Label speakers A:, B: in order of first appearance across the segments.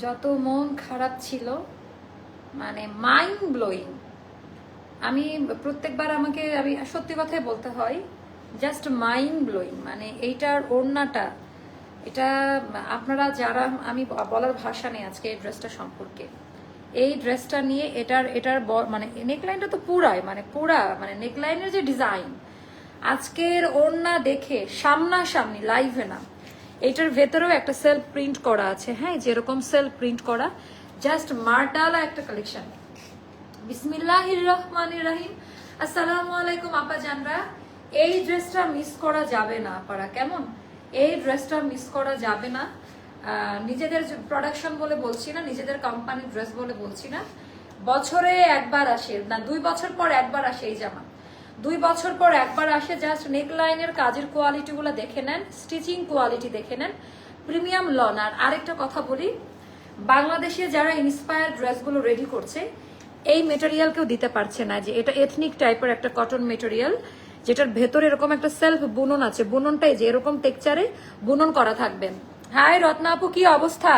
A: যত মন খারাপ ছিল মানে মাইন্ড ব্লোয়িং আমি প্রত্যেকবার আমাকে, আমি সত্যি কথাই বলতে হয় জাস্ট মাইন্ড ব্লোয়িং মানে এইটার ওড়নাটা, এটা আপনারা যারা, আমি বলার ভাষা নেই আজকে এই ড্রেসটা সম্পর্কে। এই ড্রেসটা নিয়ে এটার এটার মানে নেকলাইনটা তো পুরাই মানে পুরা মানে নেকলাইনের যে ডিজাইন আজকের ওড়না দেখে সামনাসামনি লাইভে না এটার ভেতরেও একটা সেলফ প্রিন্ট করা আছে হ্যাঁ যেরকম সেলফ প্রিন্ট করা। জাস্ট মার্ডালা একটা কালেকশন বিসমিল্লাহির রহমানির রহিম আসসালামু আলাইকুম আপা জানরা। এই ড্রেসটা মিস করা যাবে না, আপারা, কেমন? এই ড্রেসটা মিস করা যাবে না। নিজেদের প্রোডাকশন বলে বলছি না, নিজেদের কোম্পানির ড্রেস বলে বলছি না। বছরে একবার আসে, না, দুই বছর পর একবার আসে এই জামা। দুই বছর পর একবার আসে জাস্ট নেক লাইনের কাজের কোয়ালিটিগুলো দেখে নেন স্টিচিং কোয়ালিটি দেখে নেন। প্রিমিয়াম লন, আর আরেকটা কথা বলি, বাংলাদেশে যারা ইন্সপায়ার ড্রেসগুলো রেডি করছে, এই মেটেরিয়াল কেউ দিতে পারছে না যে এটা এথনিক টাইপের একটা কটন মেটেরিয়াল যেটার ভেতরে এরকম একটা সেলফ বুনন আছে। বুননটাই যে এরকম টেকচারে বুনন করা থাকবে। হাই রত্না আপু, কি অবস্থা?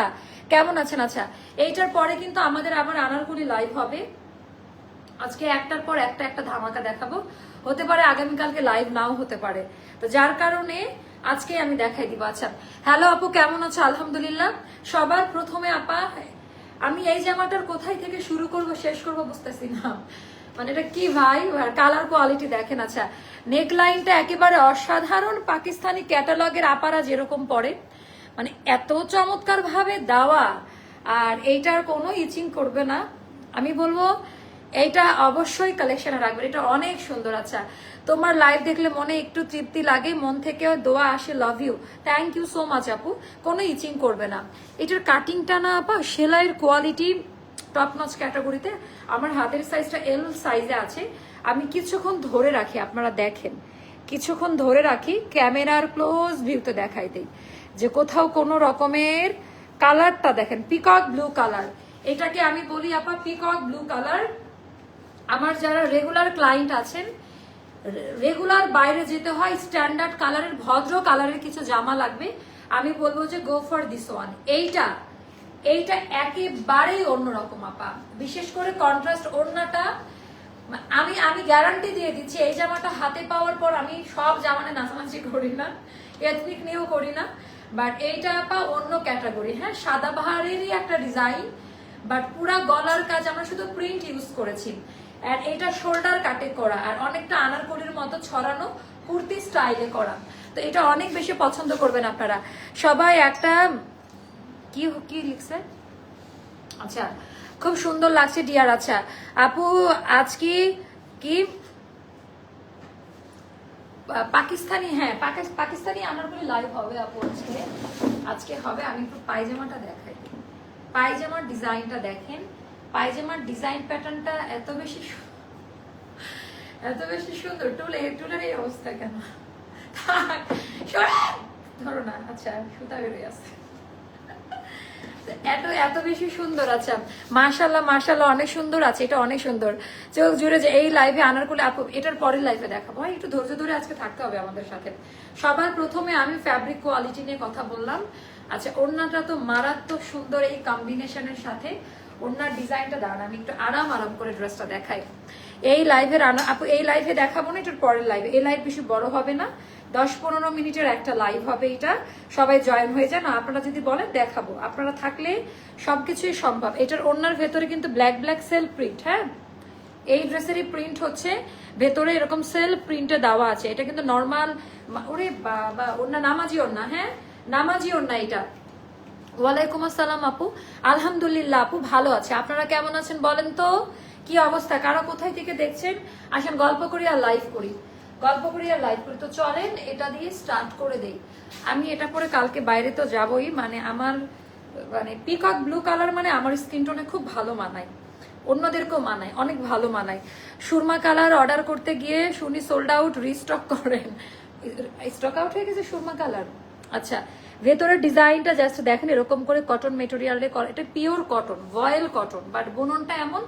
A: কেমন আছেন? আচ্ছা এইটার পরে কিন্তু আমাদের আবার আনারগুলি লাইভ হবে। আজকে একটার পর একটা একটা ধামাকা দেখাবো। হতে পারে আগামীকালকে লাইভ নাও হতে পারে। তো যার কারণে আজকে আমি দেখাই দিব। আচ্ছা হ্যালো আপু, কেমন আছো? আলহামদুলিল্লাহ। সবার প্রথমে আপা, আমি এই জামাটার কোথায় থেকে শুরু করব, শেষ করব বুঝতেছি না। মানে এটা কি ভাই? কালার কোয়ালিটি দেখেন আচ্ছা। নেক লাইনটা একেবারে অসাধারণ পাকিস্তানি ক্যাটালগের আপারা যেরকম পড়ে মানে এত চমৎকার ভাবে দেওয়া, আর এইটার কোনো ইচিং করবে না। আমি বলব এইটা অবশ্যই কালেকশনে রাখবে এটা অনেক সুন্দর আচ্ছা। তোমার লাইভ দেখলে মনে একটু তৃপ্তি লাগে, মন থেকেও দোয়া আসে love you thank you so much আপু। কোনো ইচিং করবে না। এটার কাটিংটা না, আপা, সেলাইয়ের কোয়ালিটি টপ নচ ক্যাটাগরিতে আমার হাতের সাইজটা এল সাইজে আছে। আমি কিছুক্ষণ ধরে রাখি, আপনারা দেখেন। কিছুক্ষণ ধরে রাখি, ক্যামেরার ক্লোজ ভিউতে দেখাই দেই। যে কোথাও কোনো রকমের কালারটা দেখেন পিকক ব্লু কালার এটাকে আমি বলি, আপা পিকক ব্লু কালার আমার যারা রেগুলার ক্লায়েন্ট আছেন রেগুলার বাইরে যেতে হয় স্ট্যান্ডার্ড কালারের ভদ্র কালারের কিছু জামা লাগবে। আমি বলব যে গো ফর দিস ওয়ান এইটা এইটা একেবারেই অন্যরকম আপা। বিশেষ করে কন্ট্রাস্ট ওড়নাটা, আমি আমি গ্যারান্টি দিয়ে দিচ্ছি, এই জামাটা হাতে পাওয়ার পর আমি সব জামানে নাচানাচি করি না এথনিক নিয়েও করি না। বাট এইটা, আপা, অন্য ক্যাটাগরি হ্যাঁ সাদা বাহারেরই একটা ডিজাইন বাট পুরা গলার কাজ আমরা শুধু প্রিন্ট ইউজ করেছি। আর এটা শোল্ডার কাটে করা আর অনেকটা আনারকলির মতো ছড়ানো কুর্তি স্টাইলে করা। তো এটা অনেক বেশি পছন্দ করবেন আপনারা। সবাই একটা, কি কি লিখছে? আচ্ছা খুব সুন্দর লাগছে ডিয়ার। আচ্ছা আপু আজকে কি পা- পাকিস্তানি হ্যাঁ পাকি- পাকিস্তানি আনারকলি লাইভ হবে আপু আজকে। আজকে হবে, আমি একটু পায়জামাটা দেখাই। পায়জামার ডিজাইনটা দেখেন। পায়জামার ডিজাইন প্যাটার্নটা এত বেশি এত বেশি সুন্দর। টুলে টুলের এই অবস্থা কেন? ধরো না আচ্ছা সুতা বেরোয় আছে এত এত বেশি সুন্দর আচ্ছা। মাশাল্লাহ মাশাল্লাহ অনেক সুন্দর আছে এটা অনেক সুন্দর। চোখ জুড়ে যে এই লাইভে আনার করলে আপু এটার পরের লাইভে দেখাবো। হ্যাঁ, একটু ধৈর্য ধরে আজকে থাকতে হবে আমাদের সাথে। সবার প্রথমে আমি ফ্যাব্রিক কোয়ালিটি নিয়ে কথা বললাম। আচ্ছা ওড়নাটা তো মারাত্মক সুন্দর এই কম্বিনেশনের সাথে। ওড়নার ডিজাইনটা দাঁড়ান, আমি একটু আরাম আরাম করে ড্রেসটা দেখাই। এই লাইভের আনা আপু, এই লাইভে দেখাবো না, এটার পরের লাইভে এই লাইভ বেশি বড় হবে না, দশ পনেরো মিনিটের একটা লাইভ হবে এটা। সবাই জয়েন হয়ে যান আপনারা যদি বলেন, দেখাবো। আপনারা থাকলে সবকিছুই সম্ভব। এটার ওড়নার ভেতরে কিন্তু ব্ল্যাক ব্ল্যাক সেল প্রিন্ট হ্যাঁ? এই ড্রেসেরই প্রিন্ট হচ্ছে, ভেতরে এরকম সেল প্রিন্টে দেওয়া আছে। এটা কিন্তু নর্মাল ওরে বাবা, ওড়না নামাজি ওড়না হ্যাঁ? নামাজি ওড়না এটা। ওয়ালাইকুম আসসালাম আপু। আলহামদুলিল্লাহ আপু ভালো আছে। আপনারা কেমন আছেন বলেন তো? কি অবস্থা? কারা কোথায় থেকে দেখছেন? আসেন গল্প করি আর লাইভ করি। গল্প করি আর লাইভ করি। তো চলেন, এটা দিয়ে স্টার্ট করে দেই। আমি এটা পরে কালকে বাইরে তো যাবই। মানে আমার মানে পিকক ব্লু কালার মানে আমার স্কিন টোনে খুব ভালো মানায়। অন্যদেরকেও মানায়, অনেক ভালো মানায়। সুরমা কালার অর্ডার করতে গিয়ে শুনি সোল্ড আউট রিস্টক করেন। স্টক আউট হয়ে গেছে সুরমা কালার আচ্ছা ভেতরের ডিজাইনটা জাস্ট দেখেন, এরকম করে কটন মেটেরিয়ালে এটা pure cotton voile cotton but বুননটা এমন,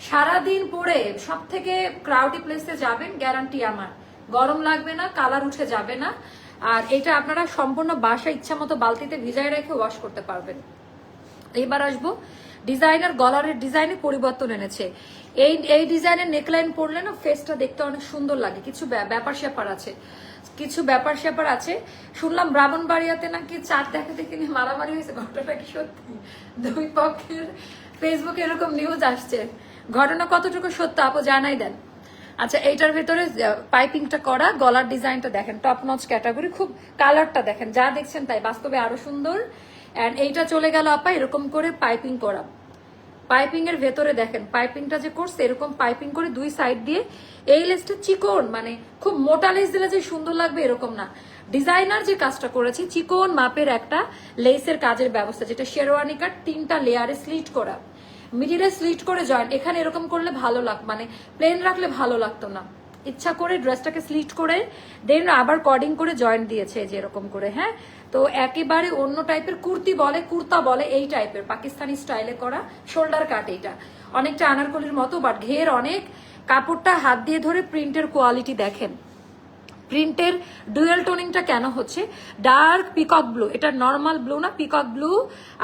A: সারাদিন পরে সব থেকে ক্রাউডি প্লেসে যাবেন গ্যারান্টি আমার। গরম লাগবে না কালার উঠে যাবে না, আর এটা আপনারা সম্পূর্ণ বাসা ইচ্ছা মতো বালতিতে ভিজায় রেখে ওয়াশ করতে পারবেন। এবার আসব ডিজাইনার গলারের ডিজাইনে পরিবর্তন এনেছে। এই এই ডিজাইনের নেকলাইন পরলে না ফেসটা দেখতে অনেক সুন্দর লাগে, কিছু ব্যা- ব্যাপার স্যাপার আছে। কিছু ব্যাপার স্যাপার আছে। শুনলাম ব্রাহ্মণবাড়িয়াতে নাকি চাঁদ দেখা দেখে নিয়ে মারামারি হয়েছে। ঘটনা কি সত্যি? দুই পক্ষের ফেসবুকে এরকম নিউজ আসছে। ঘটনা কতটুকু সত্য আপু জানাই দেন। আচ্ছা এইটার ভিতরে পাইপিংটা করা, গলার ডিজাইনটা দেখেন টপ নচ ক্যাটাগরি খুব কালারটা দেখেন। যা দেখছেন তাই, বাস্তবে আরও সুন্দর। এন্ড এইটা চলে গেল আপা, এরকম করে পাইপিং করা। পাইপিং এর ভেতরে দেখেন, পাইপিংটা যে করছে, এরকম পাইপিং করে দুই সাইড দিয়ে এই লেসটা চিকন মানে খুব মোটা লেস দিলে যে সুন্দর লাগবে এরকম না। ডিজাইনার যে কাজটা করেছে, চিকন মাপের একটা লেসের কাজের ব্যবস্থা, যেটা শেরওয়ানি কাট তিনটা লেয়ারে স্লিট করা। মিডিলে স্লিট করে জয়েন্ট এখানে এরকম করলে ভালো লাগ মানে প্লেন রাখলে ভালো লাগতো না। ইচ্ছা করে ড্রেসটাকে স্লিট করে, দেন আবার কর্ডিং করে জয়েন্ট দিয়েছে এই যে এরকম করে হ্যাঁ? তো একেবারে অন্য টাইপের কুর্তি বলে, কুর্তা বলে এই টাইপের পাকিস্তানি স্টাইলে করা শোল্ডার কাট এইটা অনেকটা আনারকলির মতো বাট ঘের অনেক। কাপড়টা হাত দিয়ে ধরে প্রিন্টের কোয়ালিটি দেখেন। প্রিন্টের ডুয়েল টোনিংটা কেন হচ্ছে? ডার্ক পিকক ব্লু এটা নর্মাল ব্লু না পিকক ব্লু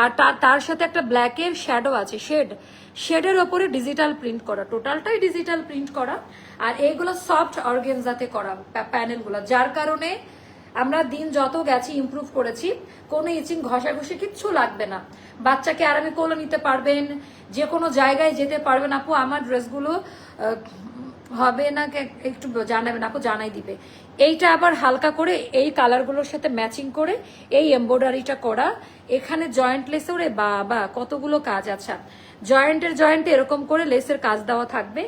A: আর তার সাথে একটা ব্ল্যাকের শ্যাডো আছে শেড শেডের ওপরে ডিজিটাল প্রিন্ট করা টোটালটাই ডিজিটাল প্রিন্ট করা, আর এইগুলো সফট অর্গেনজাতে করা প্যানেলগুলো যার কারণে আমরা দিন যত গেছি ইমপ্রুভ করেছি, কোনো ইচিং ঘষাঘষি কিচ্ছু লাগবে না। বাচ্চাকে আরামে কোলে নিতে পারবেন, যে কোনো জায়গায় যেতে পারবেন। আপু, আমার ড্রেসগুলো হবে না একটু জানাবেন, আপু জানাই দিবে। এইটা আবার হালকা করে এই কালারগুলোর সাথে ম্যাচিং করে এই এমব্রয়ডারিটা করা। এখানে জয়েন্ট লেসে ওরে বাবা, কতগুলো কাজ আচ্ছা জয়েন্টের জয়েন্টে এরকম করে লেসের কাজ দেওয়া থাকবে।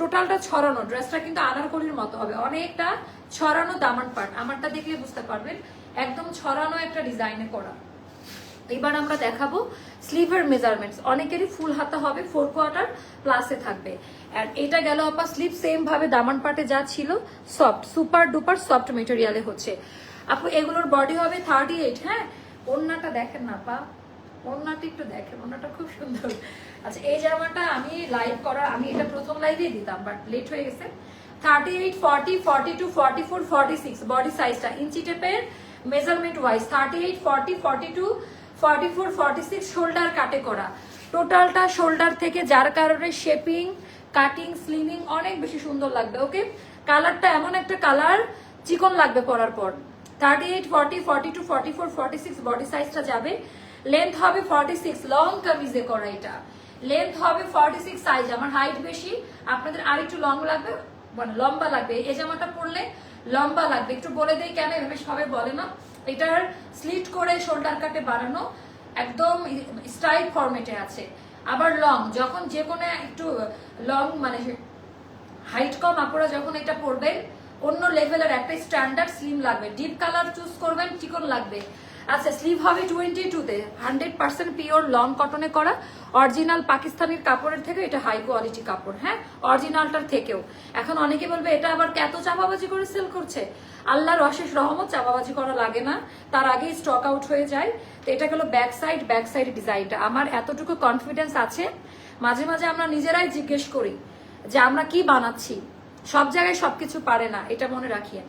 A: টোটালটা ছড়ানো ড্রেসটা কিন্তু আনারকলির মতো হবে। অনেকটা ছড়ানো দামান পাট আমারটা দেখলে বুঝতে পারবেন, একদম ছড়ানো একটা ডিজাইনে করা। এবার আমরা দেখাবো স্লিভের মেজারমেন্টস অনেকেরই ফুল হাতা হবে ফোর কোয়ার্টার প্লাসে থাকবে। আর এটা গেল আপা স্লিভ সেম ভাবে দামান পাটে যা ছিল সফট সুপার ডুপার সফট মেটেরিয়ালে হচ্ছে। আপু, এগুলোর বডি হবে থার্টি এইট হ্যাঁ? ওড়নাটা দেখেন না পা ওড়নাটা একটু দেখেন ওড়নাটা খুব সুন্দর। আচ্ছা এই জামাটা আমি লাইভ করার, আমি এটা প্রথম লাইভে দিতাম বাট লেট হয়ে গেছে। Thirty eight forty forty two forty four forty six body সাইজটা ইঞ্চি টেপের measurement wise thirty eight forty forty two forty four forty six shoulder কাটে করা। টোটালটা শোল্ডার থেকে যার কারণে শেপিং কাটিং স্লিমিং অনেক বেশি সুন্দর লাগবে ওকে কালারটা এমন একটা কালার চিকন লাগবে পরার পর। Thirty eight forty forty two forty four forty six body সাইজটা যাবে। লেন্থ হবে ফর্টি সিক্স লং কামিজে করা এটা লেন্থ হবে ফর্টি সিক্স সাইজ আমার হাইট বেশি, আপনাদের আরেকটু লং লাগবে মানে লম্বা লাগবে। এই জামাটা পরলে লম্বা লাগবে। একটু বলে দেই কেন, এভাবে সবাই বলে না। এটার স্লিট করে শোল্ডার কাটে বাড়ানো একদম স্টাইল ফরম্যাটে আছে। আবার লং যখন যে কোনো একটু লং মানে হাইট কম, আপনারা যখন এটা পরবেন, অন্য লেভেলের একটা স্ট্যান্ডার্ড স্লিম লাগবে। ডিপ কালার চুজ করবেন, চিকন লাগবে। আচ্ছা স্লিভ হবে টোয়েন্টি টুতে হান্ড্রেড পার্সেন্ট পিওর লং কটনে করা। অরিজিনাল পাকিস্তানের কাপড়ের থেকে এটা হাই কোয়ালিটি কাপড় হ্যাঁ? অরিজিনালটার থেকেও। এখন অনেকে বলবে, এটা আবার এত চাপাবাজি করে সেল করছে? আল্লাহর অশেষ রহমত, চাপাবাজি করা লাগে না। তার আগেই স্টক আউট হয়ে যায়। তো এটা হলো ব্যাক সাইড ব্যাক সাইড ডিজাইনটা আমার এতটুকু কনফিডেন্স আছে। মাঝে মাঝে আমরা নিজেরাই জিজ্ঞেস করি যে, আমরা কি বানাচ্ছি? সব জায়গায় সবকিছু পারে না, এটা মনে রাখিয়েন।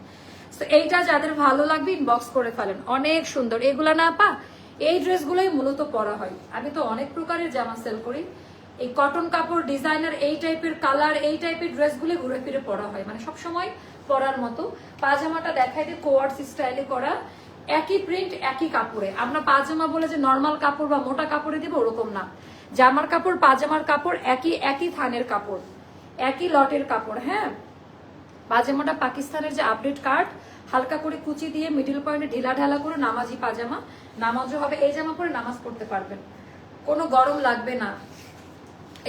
A: তো এইটা যাদের ভালো লাগবে ইনবক্স করে ফেলেন। অনেক সুন্দর। এগুলা না পা, এই ড্রেসগুলোই মূলত পরা হয়। আমি তো অনেক প্রকারের জামা সেল করি। এই কটন কাপড় ডিজাইনার এই টাইপের কালার এই টাইপের ড্রেসগুলো ঘুরে ফিরে পরা হয়। মানে সব সময় পরার মতো। পাজামাটা দেখাই দিয়ে কোয়ার্স স্টাইলে করা। একই প্রিন্ট একই কাপড়ে। আমরা পাজামা বলে যে নর্মাল কাপড় বা মোটা কাপড়ে দিব, ওরকম না। জামার কাপড়, পাজামার কাপড় একই একই থানের কাপড়। একই লটের কাপড় হ্যাঁ? পাজামাটা পাকিস্তানের যে আপডেট কার্ড হালকা করে কুচি দিয়ে মিডিল পয়েন্টে ঢিলা ঢালা করে নামাজি পাজামা। নামাজও হবে, এই জামা পরে নামাজ পড়তে পারবেন। কোনো গরম লাগবে না।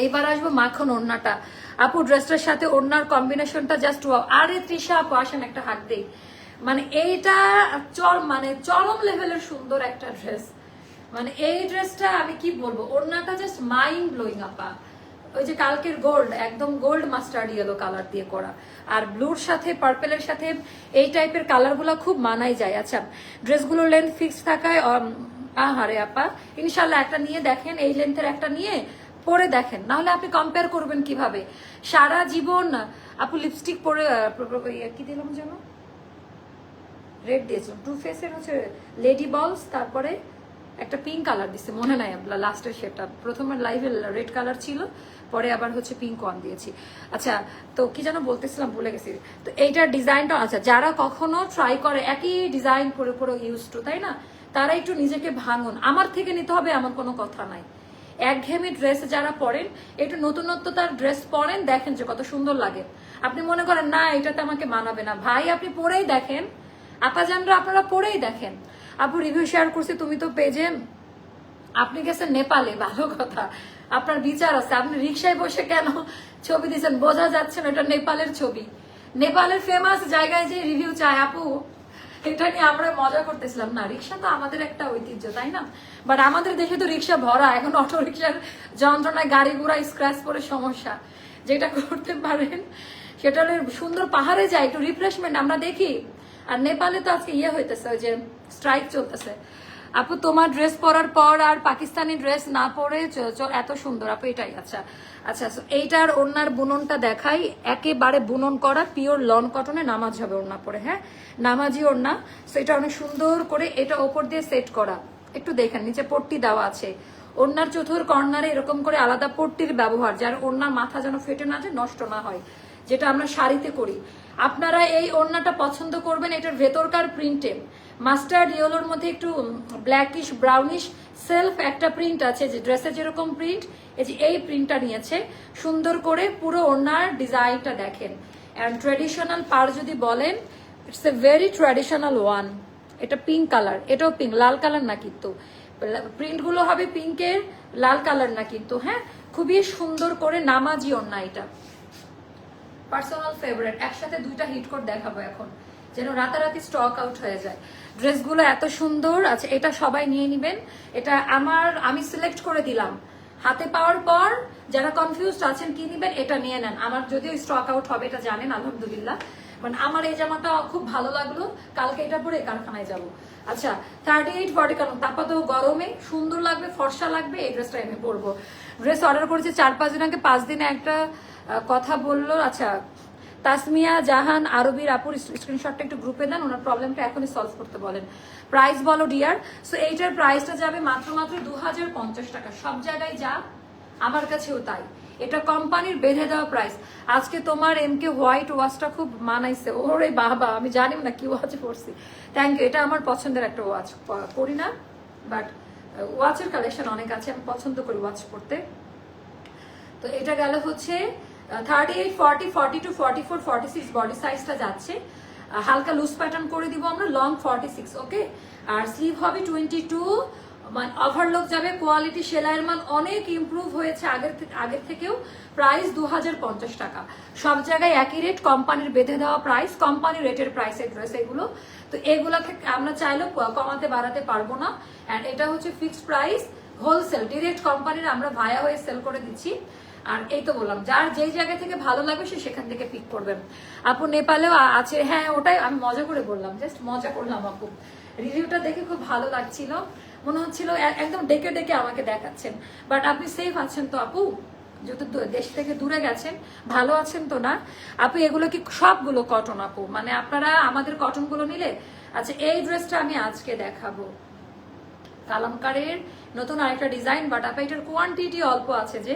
A: এইবার আসব মাখন ওড়নাটা। আপু ড্রেসটার সাথে ওড়নার কম্বিনেশনটা জাস্ট আরে তৃষা আপু, আসেন একটা হাত দেই। মানে এইটা চর মানে চরম লেভেলের সুন্দর একটা ড্রেস মানে এই ড্রেসটা আমি কি বলব? ওড়নাটা জাস্ট মাইন্ড ব্লোয়িং আপা। ওই যে কালকের গোল্ড একদম গোল্ড মাস্টার্ড ইয়েলো কালার দিয়ে করা। আর ব্লুর সাথে পার্পেলের সাথে এই টাইপের কালারগুলো খুব মানাই যায়। আচ্ছা ড্রেসগুলোর লেন্থ ফিক্স থাকায় আহারে আপা ইনশাল্লাহ একটা নিয়ে দেখেন এই লেন্থের একটা নিয়ে পরে দেখেন। নাহলে আপনি কম্পেয়ার করবেন কীভাবে? সারা জীবন আপু লিপস্টিক প্র- ইয়ে, কি দিলাম যেন? রেড দিয়েছিলাম। টু ফেসের হচ্ছে লেডি বলস তারপরে একটা পিঙ্ক কালার দিছে, মনে নাই লাস্টের শেডটা প্রথমে লাইভে রেড কালার ছিল, পরে আবার হচ্ছে পিঙ্ক ওয়ান দিয়েছি। আচ্ছা তো কি যেন বলতেছিলাম, ভুলে গেছি। তো এইটার ডিজাইনটা আচ্ছা যারা কখনো ট্রাই করে, একই ডিজাইন করে করে ইউজ টু তাই না? তারা একটু নিজেকে ভাঙুন। আমার থেকে নিতে হবে এমন কোনো কথা নাই। একঘেয়েমি ড্রেস যারা পরেন, একটু নতুনত্ব তার ড্রেস পরেন, দেখেন যে কত সুন্দর লাগে। আপনি মনে করেন, না, এটাতে আমাকে মানাবে না। ভাই, আপনি পরেই দেখেন। আপাজানরা আপনারা পরেই দেখেন। আপু রিভিউ শেয়ার করছি, তুমি তো পেজে আপনি গেছেন নেপালে, ভালো কথা। আপনার বিচার আছে। আপনি রিক্সায় বসে কেন ছবি দিয়েছেন বোঝা যাচ্ছে না, এটা নেপালের ছবি। নেপালের ফেমাস জায়গায় যে রিভিউ চায়, আপু, এটা নিয়ে আমরা মজা করতেছিলাম। না রিক্সা তো আমাদের একটা ঐতিহ্য, তাই না? বাট আমাদের দেশে তো রিক্সা ভরা। এখন অটো রিক্সার যন্ত্রণায় গাড়ি ঘোড়া স্ক্র্যাচ করে সমস্যা। যেটা করতে পারেন, সেটা হলো সুন্দর পাহাড়ে যায়, একটু রিফ্রেশমেন্ট আমরা দেখি। আর নেপালে তো আজকে ইয়ে হইতেছে, ওই যে স্ট্রাইক চলতেছে। আপু, তোমার ড্রেস পরার পর আর পাকিস্তানি ড্রেস না পরে এত সুন্দর। আপু, এটাই আচ্ছা। আচ্ছা এইটার ওনার বুননটা দেখাই। একেবারে বুনন করা পিওর লন কটনে নামাজ হবে ওড়না পরে হ্যাঁ? নামাজি ওড়না। সো এটা অনেক সুন্দর করে এটা ওপর দিয়ে সেট করা। একটু দেখেন, নিচে পট্টি দেওয়া আছে। ওড়নার চতুর কর্নারে এরকম করে আলাদা পট্টির ব্যবহার, যার ওড়নার মাথা যেন ফেটে না যায়, নষ্ট না হয়। যেটা আমরা শাড়িতে করি। আপনারা এই ওড়নাটা পছন্দ করবেন, এটার ভেতরকার প্রিন্টে মাস্টার্ড ইয়েলোর মধ্যে একটু ব্ল্যাকিশ ব্রাউনিশ সেলফ একটা প্রিন্ট আছে, যে ড্রেসে যেরকম প্রিন্ট এই যে এই প্রিন্টটা নিয়েছে। সুন্দর করে পুরো ওড়নার ডিজাইনটা দেখেন। অ্যান্ড ট্রেডিশনাল পার যদি বলেন it's a very traditional one এটা পিঙ্ক কালার এটাও পিঙ্ক লাল কালার না কিন্তু। প্রিন্টগুলো হবে পিঙ্কের লাল কালার না কিন্তু হ্যাঁ? খুবই সুন্দর করে নামাজি ওড়না এটা। পার্সোনাল ফেভারিট একসাথে দুইটা হিট কোড দেখাবো এখন। যেন রাতারাতি স্টক আউট হয়ে যায়। ড্রেসগুলো এত সুন্দর আছে এটা সবাই নিয়ে নেবেন। এটা আমার, আমি সিলেক্ট করে দিলাম। হাতে পাওয়ার পর যারা কনফিউজড আছেন, কি নিবেন, এটা নিয়ে নেন। আমার যদিও স্টক আউট হবে, এটা জানেন, আলহামদুলিল্লাহ। মানে আমার এই জামাটা খুব ভালো লাগল। কালকে এটা পরে কারখানায় যাব। আচ্ছা থার্টি এইট ফর্টি কারণ তারপর তো গরমে সুন্দর লাগবে, ফর্সা লাগবে, এই ড্রেসটা আমি পরবো। ড্রেস অর্ডার করেছি চার পাঁচ দিন আগে, পাঁচ দিনে একটা কথা বলল। আচ্ছা তাসমিয়া জাহান আরবির আপুর স্ক্রিনশটটা একটু গ্রুপে দেন, ওনার প্রবলেমটা এখনই সলভ করতে বলেন। প্রাইস বলো ডিয়ার সো এইটার প্রাইসটা যাবে মাত্র মাত্র দু হাজার পঞ্চাশ টাকা। সব জায়গায় যা, আমার কাছেও তাই। এটা কোম্পানির বেঁধে দেওয়া প্রাইস আজকে তোমার এমকে হোয়াইট ওয়াচটা খুব মানাইছে। ওরে বাবা, আমি জানি না কি ওয়াচ পড়ছি থ্যাংক ইউ এটা আমার পছন্দের একটা ওয়াচ করি না বাট ওয়াচের কালেকশন অনেক আছে, আমি পছন্দ করি ওয়াচ পরতে। তো এটা গেল হচ্ছে thirty eight forty forty two forty four forty six body সাইজটা যাচ্ছে হালকা লুজ প্যাটার্ন করে দিব আমরা লং ফর্টি সিক্স ওকে আর স্লিভ হবে টোয়েন্টি টু মানে ওভারলোক যাবে কোয়ালিটি সেলাইয়ের মান অনেক ইমপ্রুভ হয়েছে আগের থেকে আগের থেকেও প্রাইস দু হাজার পঞ্চাশ টাকা। সব জায়গায় একই রেট কোম্পানির বেঁধে দেওয়া প্রাইস কোম্পানি রেটের প্রাইসের ড্রেস এগুলো। তো এগুলাকে আমরা চাইলেও কমাতে, বাড়াতে পারব না। অ্যান্ড এটা হচ্ছে ফিক্সড প্রাইস হোলসেল ডিরেক্ট কোম্পানির আমরা ভায়া হয়ে সেল করে দিচ্ছি। আর এই তো বললাম, যার যেই জায়গা থেকে ভালো লাগবে সে সেখান থেকে পিক করবেন আপু নেপালেও আছে হ্যাঁ ওটাই আমি মজা করে বললাম জাস্ট মজা করলাম আপু। রিভিউটা দেখে খুব ভালো লাগছিল, মনে হচ্ছিল একদম ডেকে ডেকে আমাকে দেখাচ্ছেন। বাট আপনি সেফ আছেন তো আপু? যেহেতু দেশ থেকে দূরে গেছেন, ভালো আছেন তো না? আপু, এগুলো কি সবগুলো কটন আপু? মানে আপনারা আমাদের কটনগুলো নিলে আচ্ছা এই ড্রেসটা আমি আজকে দেখাবো। কালামকারের নতুন আরেকটা ডিজাইন বাট আপা এটার কোয়ান্টিটি অল্প আছে যে।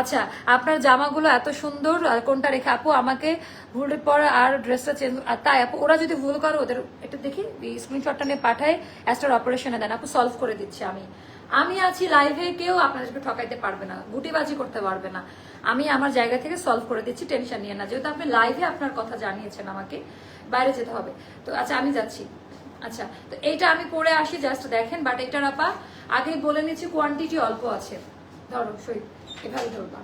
A: আচ্ছা আপনার জামাগুলো এত সুন্দর কোনটা রেখে আপু আমাকে ভুলের পর আর ড্রেসটা চেঞ্জ আর তাই আপু, ওরা যদি ভুল করো ওদের এটা দেখি স্ক্রিনশটটা নিয়ে পাঠায় অ্যাস্টার অপারেশনে দেন। আপু সলভ করে দিচ্ছি আমি। আমি আছি লাইভে কেউ আপনাদেরকে ঠকাইতে পারবে না, গুটিবাজি করতে পারবে না। আমি আমার জায়গা থেকে সলভ করে দিচ্ছি টেনশন নিয়ে না। যেহেতু আপনি লাইভে আপনার কথা জানিয়েছেন আমাকে, বাইরে যেতে হবে। তো আচ্ছা আমি যাচ্ছি। আচ্ছা তো এইটা আমি পরে আসি জাস্ট দেখেন বাট এটার আপা, আগেই বলে নিচ্ছি কোয়ান্টিটি অল্প আছে। ধরো, সই, এভাবে ধরবা।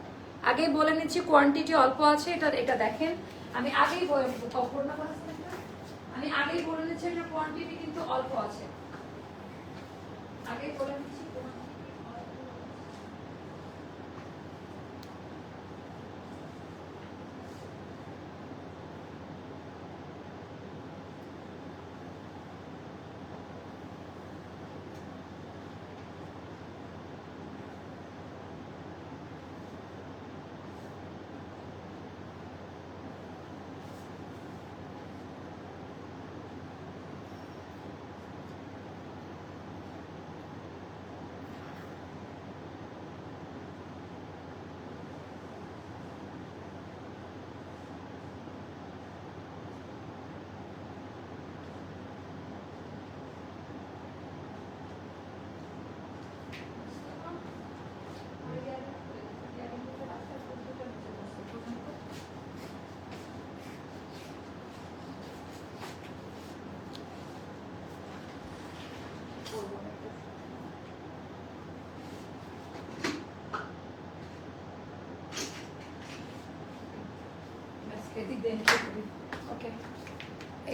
A: আগেই বলে নিচ্ছি কোয়ান্টিটি অল্প আছে, এটা এটা দেখেন। আমি আগেই? আমি আগেই বলে নিচ্ছি এটা কোয়ান্টিটি কিন্তু অল্প আছে। আগেই বলে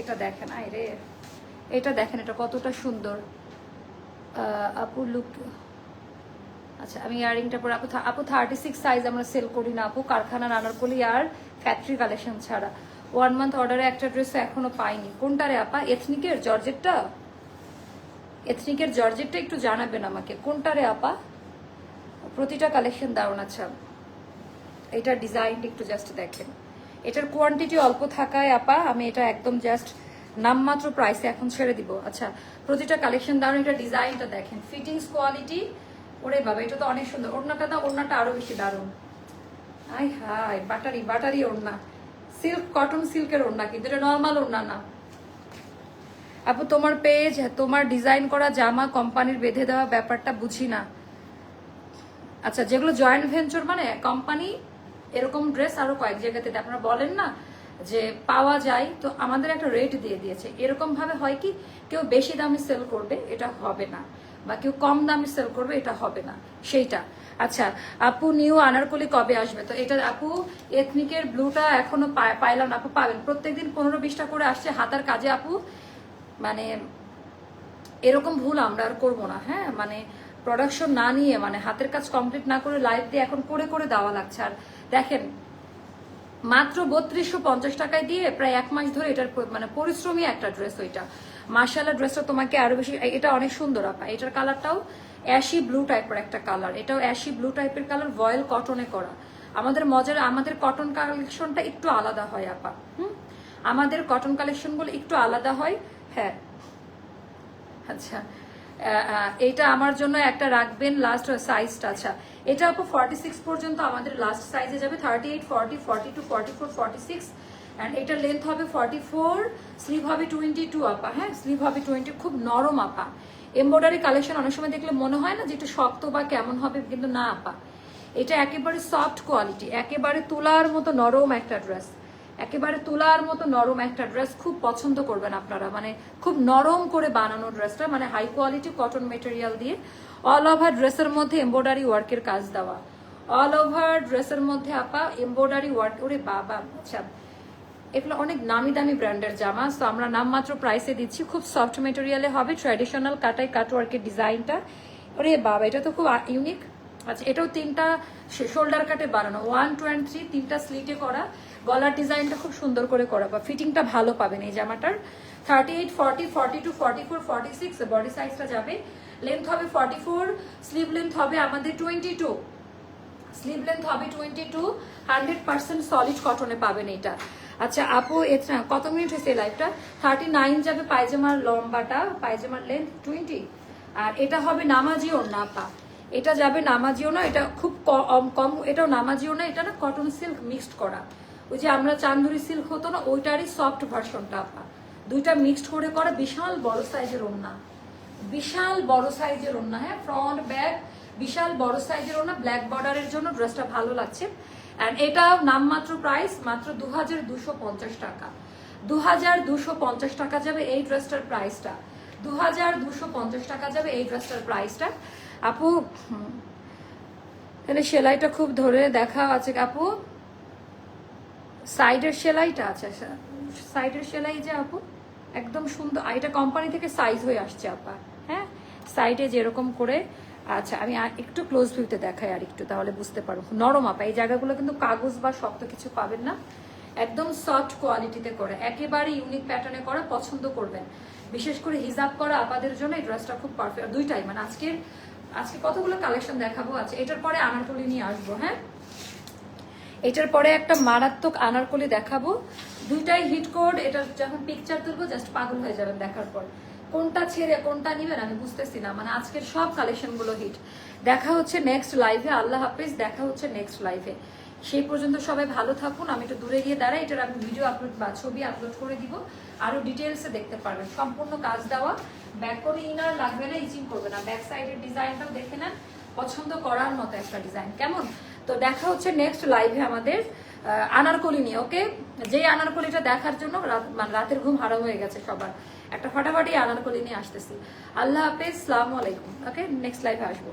A: এটা দেখেন আই রে। এটা দেখেন, এটা কতটা সুন্দর। আপু লুক আচ্ছা আমি ইয়ারিংটা পরে, আপু আপু থার্টি সিক্স সাইজ আমরা সেল করি না, আপু। কারখানার আনারকলি আর ফ্যাক্টরি কালেকশন ছাড়া। ওয়ান মান্থ অর্ডারে একটা ড্রেস এখনও পাইনি। কোনটা রে, আপা? এথনিকের জর্জেটটা? এথনিকের জর্জেটটা একটু জানাবেন আমাকে। কোনটা আপা? প্রতিটা কালেকশন দারুণ আচ্ছা। এটার ডিজাইনটা একটু জাস্ট দেখেন। এটার কোয়ান্টিটি অল্প থাকায় আপা, আমি এটা একদম জাস্ট নামমাত্র প্রাইসে এখন ছেড়ে দিব। আচ্ছা প্রতিটা কালেকশন দারুণ এটা ডিজাইনটা দেখেন। ফিটিংস কোয়ালিটি ওরে বাবা, এটা তো অনেক সুন্দর। ওড়নাটা না ওড়নাটা আরও বেশি দারুণ। আই হাই বাটারি বাটারি ওড়না। সিল্ক কটন সিল্কের ওড়না কিন্তু, এটা নর্মাল ওড়না না। আপু, তোমার পেজ তোমার ডিজাইন করা জামা কোম্পানির বেঁধে দেওয়া ব্যাপারটা বুঝি না। আচ্ছা যেগুলো জয়েন্ট ভেঞ্চার মানে কোম্পানি এরকম ড্রেস আরও কয়েক জায়গাতে আপনারা বলেন না যে পাওয়া যায়, তো আমাদের একটা রেট দিয়ে দিয়েছে। এরকম ভাবে হয় কি, কেউ বেশি দামে সেল করবে, এটা হবে না। বা কেউ কম দামে সেল করবে, এটা হবে না। সেইটা। আচ্ছা আপু নিউ আনারকলি কবে আসবে? তো এটা আপু এথনিকের ব্লুটা এখনও পাইলাম আপু পাবেন। প্রত্যেকদিন পনেরো বিশটা করে আসছে হাতার কাজে আপু। মানে এরকম ভুল আমরা আর করব না হ্যাঁ? মানে প্রোডাকশন না নিয়ে মানে হাতের কাজ কমপ্লিট না করে লাইভ দিয়ে এখন করে করে দেওয়া লাগছে। আর দেখেন, মাত্র বত্রিশশো পঞ্চাশ টাকায় দিয়ে প্রায় এক মাস ধরে এটার মানে পরিশ্রমী একটা ড্রেস ওইটা। মার্শাল্লাহ ড্রেসটা তোমাকে আরও বেশি এটা অনেক সুন্দর আপা। এটার কালারটাও অ্যাশি ব্লু টাইপের একটা কালার এটাও অ্যাশি ব্লু টাইপের কালার ভয়েল কটনে করা। আমাদের মজার, আমাদের কটন কালেকশনটা একটু আলাদা হয় আপা। হুম? আমাদের কটন কালেকশনগুলো একটু আলাদা হয়। হ্যাঁ। আচ্ছা এটা আমার জন্য একটা রাখবেন লাস্ট সাইজটা আচ্ছা এটা আপু ফর্টি সিক্স পর্যন্ত আমাদের লাস্ট সাইজে যাবে thirty eight forty forty two forty four forty six and এটার লেন্থ হবে ফর্টি ফোর স্লিভ হবে টোয়েন্টি টু আপা হ্যাঁ? স্লিভ হবে টোয়েন্টি খুব নরম, আপা। এমব্রয়ডারি কালেকশন অনেক সময় দেখলে মনে হয় না যে একটু শক্ত বা কেমন হবে, কিন্তু না, আপা। এটা একেবারে সফট কোয়ালিটি একেবারে তোলার মতো নরম একটা ড্রেস একেবারে তোলার মতো নরম একটা ড্রেস খুব পছন্দ করবেন আপনারা। মানে খুব নরম করে বানানো ড্রেসটা মানে হাই কোয়ালিটি কটন মেটেরিয়াল দিয়ে অল ওভার ড্রেসের মধ্যে এমব্রয়ডারি ওয়ার্কের কাজ দেওয়া। অল ওভার ড্রেসের মধ্যে আপা এমব্রয়ডারি ওয়ার্ক ওরে বাবা আচ্ছা। এগুলো অনেক নামি দামি ব্র্যান্ডের জামা তো আমরা নামমাত্র প্রাইসে দিচ্ছি। খুব সফট মেটেরিয়ালে হবে ট্র্যাডিশনাল কাটাই কাটওয়ার্কের ডিজাইনটা ওরে বাবা, এটা তো খুব ইউনিক আচ্ছা এটাও তিনটা শোল্ডার কাটে বানানো। ওয়ান টু অ্যান্ড থ্রি তিনটা স্লিটে করা। গলার ডিজাইনটা খুব সুন্দর করে করা বা ফিটিংটা ভালো পাবেন এই জামাটার। Thirty eight forty forty two forty four forty six body সাইজটা যাবে। লেন্থ হবে ফর্টি ফোর স্লিভ লেন্থ হবে আমাদের টোয়েন্টি টু স্লিভ লেন্থ হবে twenty two hundred percent solid কটনে পাবেন এটা। আচ্ছা আপু এটা কত মিনিট হয়েছে লাইফটা থার্টি নাইন যাবে পায়জামার লম্বাটা, পায়জামার লেন্থ টোয়েন্টি আর এটা হবে নামাজিও না পা এটা যাবে নামাজিও না এটা খুব কম কম এটাও নামাজিও না এটা না কটন সিল্ক মিক্সড করা। ওই যে আমরা চান্দুরি সিল্ক হতো না, ওইটারই সফট ভার্সনটা আপা দুইটা মিক্সড করে করা বিশাল বড় সাইজের ওড়না। বিশাল বড় সাইজের ওড়না হ্যাঁ ফ্রন্ট ব্যাক বিশাল বড় সাইজের ওড়না ব্ল্যাক বর্ডারের জন্য ড্রেসটা ভালো লাগছে। অ্যান্ড এটা নামমাত্র প্রাইস মাত্র দু টাকা। দু টাকা যাবে এই ড্রেসটার প্রাইসটা দু টাকা যাবে এই ড্রেসটার প্রাইসটা আপু তাহলে সেলাইটা খুব ধরে দেখা আছে। আপু সাইডের সেলাইটা আছে সাইডের সেলাই যে আপু, একদম সুন্দর এটা কোম্পানি থেকে সাইজ হয়ে আসছে আপা হ্যাঁ? সাইডে যেরকম করে আচ্ছা আমি একটু ক্লোজ ভিউতে দেখাই আর একটু তাহলে বুঝতে পারব। নরম আপা, এই জায়গাগুলো কিন্তু কাগজ বা শক্ত কিছু পাবেন না। একদম সফট কোয়ালিটিতে করে, একেবারে ইউনিক প্যাটার্নে করা পছন্দ করবেন। বিশেষ করে হিজাব করা আপাদের জন্য এই ড্রেসটা খুব পারফেক্ট দুইটাই। মানে আজকের, আজকে কতগুলো কালেকশন দেখাবো? আছে এটার পরে আনারকলি নিয়ে আসব হ্যাঁ? এটার পরে একটা মারাত্মক আনারকলি দেখাবো। দুইটাই হিট কোড এটা যখন পিকচার তুলবো জাস্ট পাগল হয়ে যাবেন দেখার পর। কোনটা ছেড়ে, কোনটা নিবেন, আমি বুঝতেছি না। মানে আজকের সব কালেকশনগুলো হিট দেখা হচ্ছে নেক্সট লাইভে আল্লাহ হাফিজ, দেখা হচ্ছে নেক্সট লাইভে সেই পর্যন্ত সবাই ভালো থাকুন, আমি একটু দূরে গিয়ে দাঁড়াই, এটার আমি ভিডিও আপলোড বা ছবি আপলোড করে দিব। আরও ডিটেলসে দেখতে পারবেন। সম্পূর্ণ কাজ দেওয়া। ব্যাক করে ইনার লাগবে না ইচিং করবে না। ব্যাক সাইডের ডিজাইনটাও দেখে নেন। পছন্দ করার মতো একটা ডিজাইন কেমন? তো দেখা হচ্ছে নেক্সট লাইভে আমাদের আনারকলি নিয়ে ওকে যে আনারকলিটা দেখার জন্য মানে রাতের ঘুম হারাম হয়ে গেছে সবার। একটা ফটাফটি আনারকলি নিয়ে আসতেছি। আল্লাহ হাফেজ, সালামু আলাইকুম ওকে নেক্সট লাইভে আসব।